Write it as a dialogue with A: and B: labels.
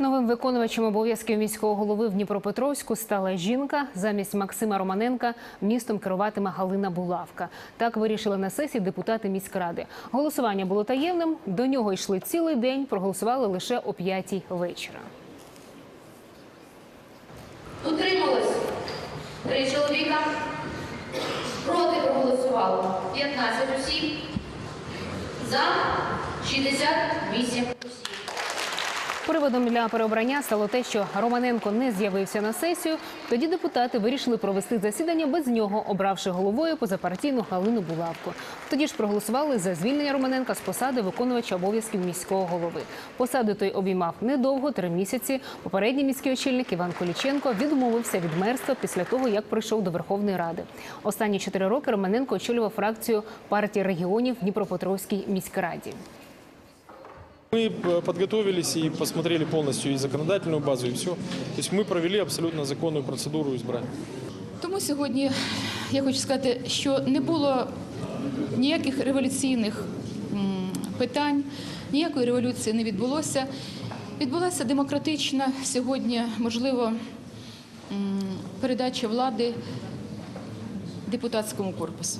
A: Новим виконувачем обов'язків міського голови в Дніпропетровську стала жінка. Замість Максима Романенка містом керуватиме Галина Булавка. Так вирішили на сесії депутати міськради. Голосування було таємним. До нього йшли цілий день. Проголосували лише о п'ятій вечора.
B: Утрималось три чоловіка. Проти проголосувало 15 осіб. За 68 осіб.
A: Приводом для переобрання стало те, що Романенко не з'явився на сесію. Тоді депутати вирішили провести засідання без нього, обравши головою позапартійну Галину Булавку. Тоді ж проголосували за звільнення Романенка з посади виконувача обов'язків міського голови. Посаду той обіймав недовго, три місяці. Попередній міський очільник Іван Коліченко відмовився від мерства після того, як прийшов до Верховної Ради. Останні чотири роки Романенко очолював фракцію партії регіонів в Дніпропетровській міськраді.
C: Мы э, подготовились и посмотрели полностью и законодательную базу, и все. То есть мы провели абсолютно законную процедуру избрания.
D: Тому сьогодні я хочу сказати, що не було ніяких революційних м, питань, ніякої революції не відбулося. Відбулася демократична сьогодні, можливо, м, передача влади депутатському корпусу.